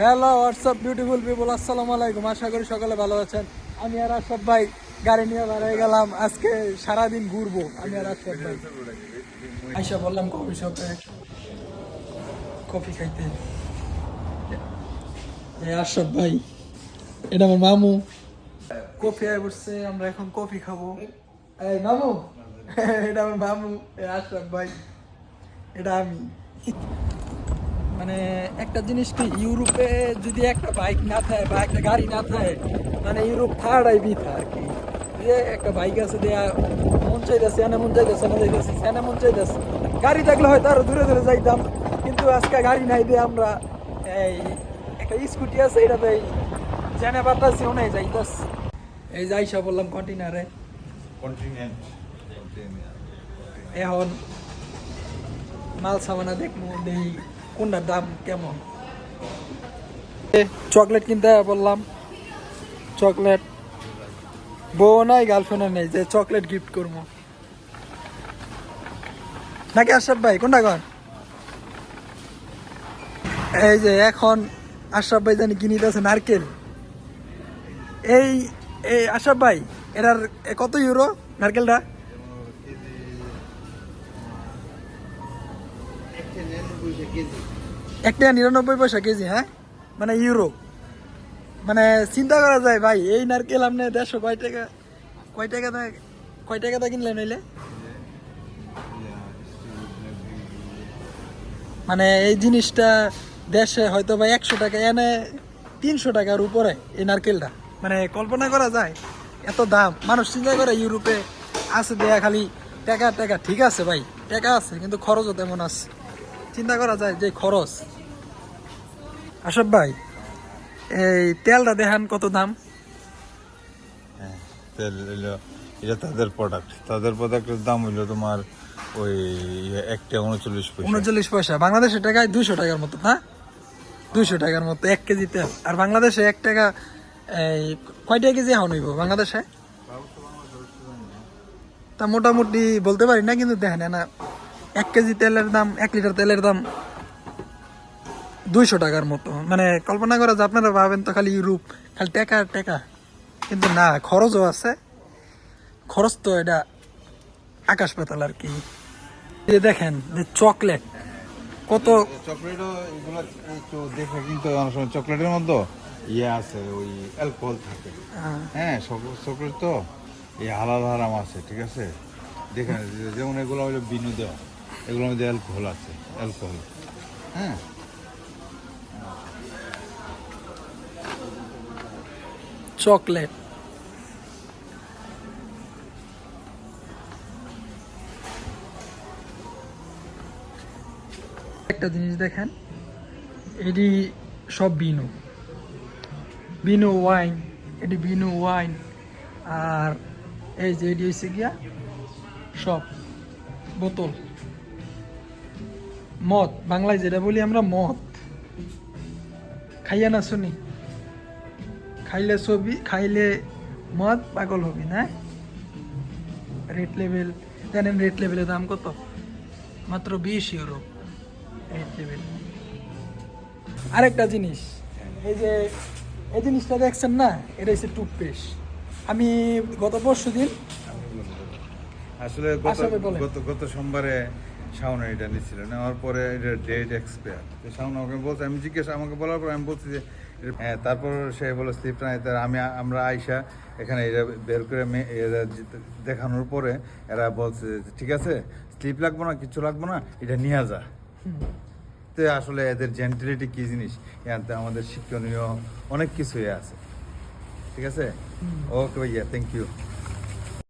Hello WhatsApp beautiful people আসসালামু আলাইকুম আশা করি সকলে ভালো আছেন। আমি আর আশরাফ ভাই গাড়ি নিয়ে বেরিয়ে গেলাম। আজকে সারাদিন ঘুরবো। আমি আর আশরাফ ভাই। আইসা বললাম কফি শপে কফি খাইতে। আশরাফ ভাই, এটা আমার মামু। কফি আয় বসছে, আমরা এখন কফি খাব। এই মামু, এটা আমার মামু। আশরাফ ভাই, এটা আমি। মানে একটা জিনিস কি ইউরোপে যদি একটা বাইক না থাকে বা একটা গাড়ি না থাকে মানে ইউরোপ থার্ডাই বিথা আর কি। যে একটা বাইক আছে দেয়া মন চাইতেছে এনে মন চাইতেছে এনে যাইতেছে এনে মন চাইতেছে। গাড়ি থাকলে হয়তো আরও দূরে দূরে যাইতাম কিন্তু আজকে গাড়ি নাই দিয়ে আমরা এই একটা স্কুটি আছে এটাতে জেনে পারতাছি ওনে যাইতাস এই যাইসা বললাম কন্টিনারে কন্টিনেন্ট এখন মাল সামানা দেখব, দেই কোনটার দাম কেমন? চকলেট কিনতে বললাম। চকলেট, বউ নাই গার্লফ্রেন্ডও নেই, যে চকলেট গিফট করব। নাকি আশরাফ ভাই, কোনটা কন এই যে এখন আশরাফ ভাই জানি কিনিতে আছে নারকেল। এই এই আশরাফ ভাই, এটার কত ইউরো নারকেলটা? একটা নিরানব্বই পয়সা কেজি হ্যাঁ? মানে ইউরো মানে চিন্তা করা যায়, ভাই, এই নারকেল আপনি দেড়শো কয় টাকা কয় টাকা দা- কয় টাকা দা কিনলেন নইলে? মানে এই জিনিসটা দেশে হয়তো বা একশো টাকা, এনে তিনশো টাকার উপরে এই নারকেলটা। মানে কল্পনা করা যায়, এত দাম। মানুষ চিন্তা করে ইউরোপে আছে দেয়া খালি টাকা টাকা। ঠিক আছে, ভাই, টাকা আছে, কিন্তু খরচও তেমন আছে। চিন্তা করা যায় যে খরচ। আসব ভাই এই তেলটা দেখান কত দাম? হ্যাঁ তেল হইল এটা তাদের প্রোডাক্ট তাদের প্রোডাক্টের দাম হইল তোমার ওই একটা উনচল্লিশ পয়সা। উনচল্লিশ পয়সা। বাংলাদেশের টাকায় দুইশো টাকার মতো না? দুইশো টাকার মতো এক কেজি তেল। আর বাংলাদেশে এক টাকা এই কয়টা কেজি এখন হইব বাংলাদেশে? তা মোটামুটি বলতে পারি না কিন্তু দেখেন না এক কেজি তেলের দাম এক লিটার তেলের দাম দুইশো টাকার মতো। মানে কল্পনা করা যায় আপনারা ভাবেন তো খালি ইউরোপ খালি টাকা টাকা। কিন্তু না খরচও আছে। খরচ তো এটা আকাশ পাতাল আর কি। দেখেন যে চকলেট কত চকলেটও এগুলো একটু দেখে কিন্তু অনেক সময় চকলেটের মধ্যে ইয়ে আছে ওই অ্যালকোহল থাকে। হ্যাঁ। সব চকলেট তো এই হালাল হারাম আছে ঠিক আছে? দেখেন যে- যেমন এগুলো হলো বিনু দেওয়া এগুলোর মধ্যে অ্যালকোহল আছে, অ্যালকোহল। হ্যাঁ। চকলেট। একটা জিনিস দেখেন, এটি সব বিনু। বিনু ওয়াইন, এটি বিনু ওয়াইন, আর এই যে এটি হচ্ছে গিয়া সব বোতল। মদ বাংলায় যেটা বলি আমরা মদ। খাইয়া না শুনি। খাইলে ছবি খাইলে মদ পাগল হবি না? রেড লেভেল জানেন রেড লেভেলের দাম কত? মাত্র বিশ ইউরো রেড লেভেল। আরেকটা জিনিস এই যে এই জিনিসটা দেখছেন না? এটা হচ্ছে টুথপেস্ট। আমি গত পরশু দিন আসলে গত গত গত সোমবারে শাওন এটা নিচ্ছিল নেওয়ার পরে এটা ডেট এক্সপায়ার শাওন আমাকে বলছে আমি জিজ্ঞেস আমাকে বলার পর আমি বলছি যে হ্যাঁ তারপর সে বলে স্লিপ নাই। তার আমি আমরা আইসা এখানে এটা বের করে এরা দেখানোর পরে এরা বলছে ঠিক আছে স্লিপ লাগবো না কিছু লাগবো না এটা নিয়ে যা। তো আসলে এদের জেন্টিলিটি কি জিনিস? এতে আমাদের শিক্ষণীয় অনেক কিছুই আছে। ঠিক আছে? ওকে ভাইয়া থ্যাংক ইউ